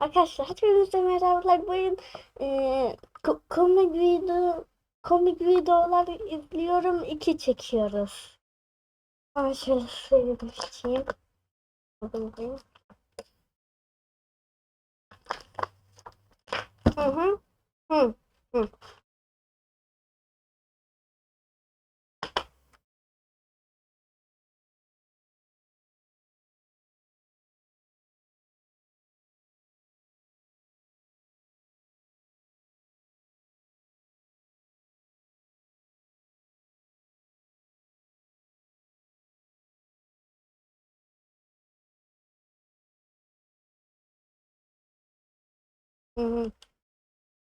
Arkadaşlar hepinize merhabalar. Bugün eee, ko- komik video komik videolar izliyorum. iki çekiyoruz. Ben şöyle geçeyim. Bakın. Hı hı. Hı. Hı. Hı hı.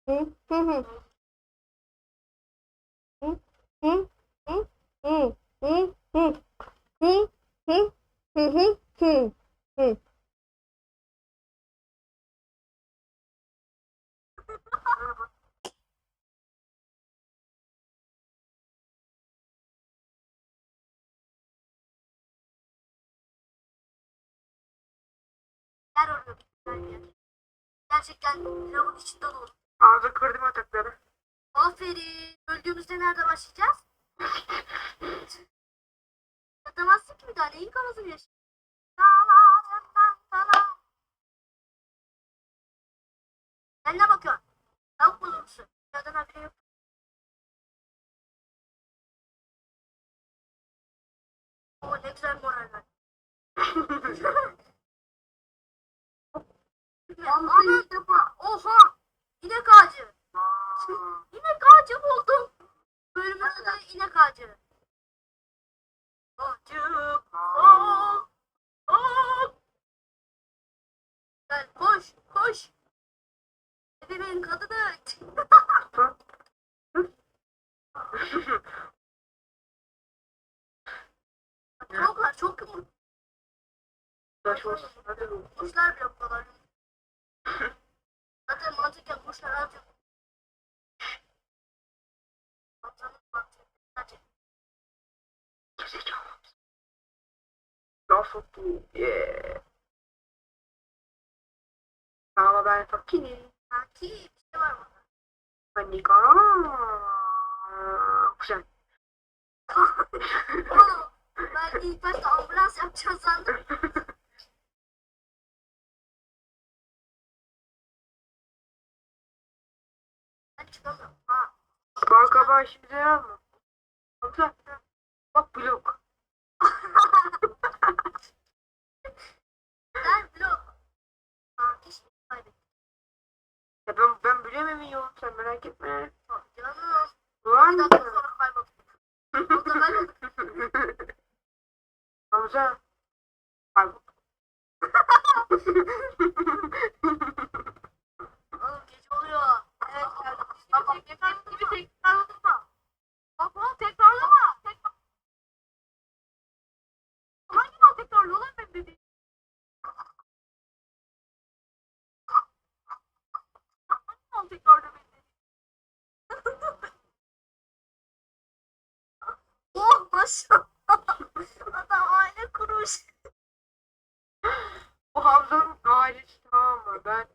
Hı hı hı. Hı hı hı hı hı hı hı hı hı hı hı. Gerçekten lavın içinde dolu. Ağzı kırdım atakları. Aferin. Öldüğümüzde nerede başlayacağız? Yatamazsın ki bir daha. Neyin kafasını yaşıyorsun? Sen ne bakıyorsun? Tavuk bulursun. Yerden haberi yok. Oo ne güzel moral ver. Defa. Oha. İnek ağacı. İnek ağacı buldum. Bölümümüzde de inek ağacı. Ağacı. Gel koş koş. Bebeğin kadını. çok var çok. Hadi. Kuşlar bile bu kadar. Zaten mantıken kuşlar. Laf soktu. Yeah. Ama ben fakirim. Sanki bir şey var burada. Panika. Güzel. Oğlum ben ilk başta ambulans yapacağım sandım. çıkamam. Ha. Şimdi yarar mı? Abla. Bak blok. ben blok. Ya ben, ben bilemem yolum sen merak etme. Canım. Var mı? Sonra kayboldum. O. Hamza. Kayboldum. Bak tekrar gibi tekrarlama. Bak ulan tekrarlama. Tekrar. Hangi mal tekrarlıyor lan ben bebeğim? Hangi mal tekrarlıyor ben bebeğim? Oh maşallah. Adam aile kurmuş. Bu Hamza'nın ailesi tamam mı? Ben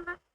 んは。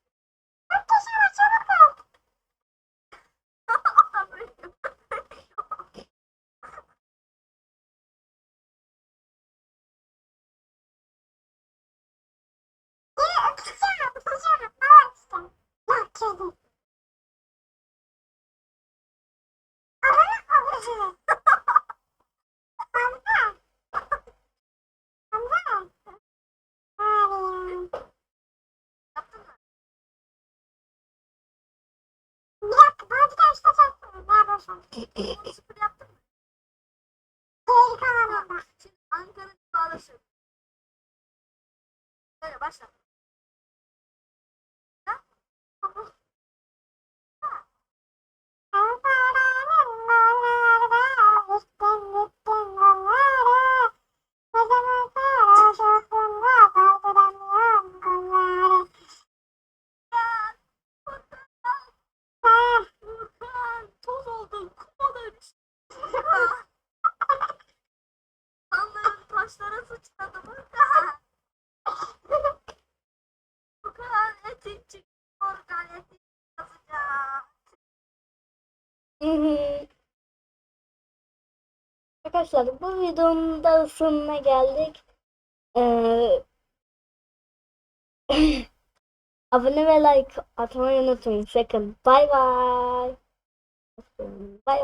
çalışmam. Hiç bunu yaptın mı? Şimdi Ankara'da bağlaşın. Böyle başla. Taşlara sıçradı Furkan. Furkan etin çıktı Furkan etin yazacağım. Arkadaşlar bu videonun da sonuna geldik. Ee, abone ve like atmayı unutmayın sakın. Bay bay. Bay bay.